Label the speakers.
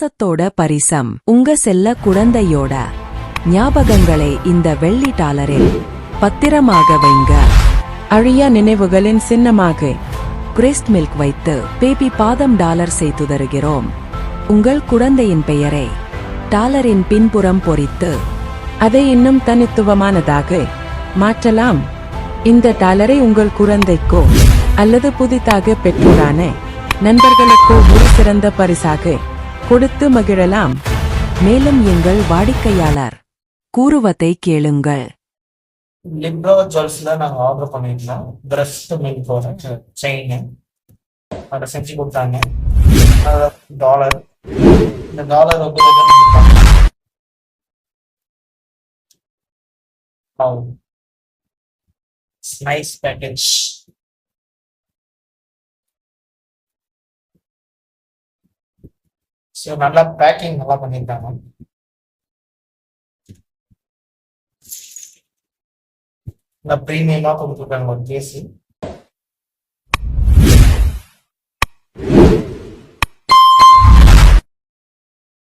Speaker 1: பாசத்தோட பரிசம். உங்க செல்ல குழந்தையோட ஞாபகங்களை இந்த வெள்ளி டாலரில் பத்திரமாக வைங்க. அழியா நினைவுகளின் சின்னமாக கிரிஸ்ட் மில்க் வைத்து பேபி பாதம் டாலர் செய்து தருகிறோம். உங்கள் குழந்தையின் பெயரை டாலரின் பின்புறம் பொறித்து அதை இன்னும் தனித்துவமானதாக மாற்றலாம். இந்த டாலரை உங்கள் குழந்தைக்கோ அல்லது புதிதாக பெற்றோரான நண்பர்களுக்கோ ஒரு சிறந்த பரிசாக கொடுத்து மகிழலாம். மேலும் எங்கள் வாடிக்கையாளர் கூறுவதை கேளுங்கள்.
Speaker 2: லிப்ரோ ஜுவல்ஸ்ல நாங்க ஆர்டர் பண்ணிருந்தோம் பிரஸ்ட் மில்கோட செயின் அதை செஞ்சு கொடுத்தாங்க. டாலர் இந்த டாலர் வந்து நைஸ் பேக்கேஜ் ஸோ நல்லா பேக்கிங் நல்லா பண்ணியிருக்காங்க. நல்லா ப்ரீமியமாக கொடுத்துருக்காங்க ஒரு கேஸு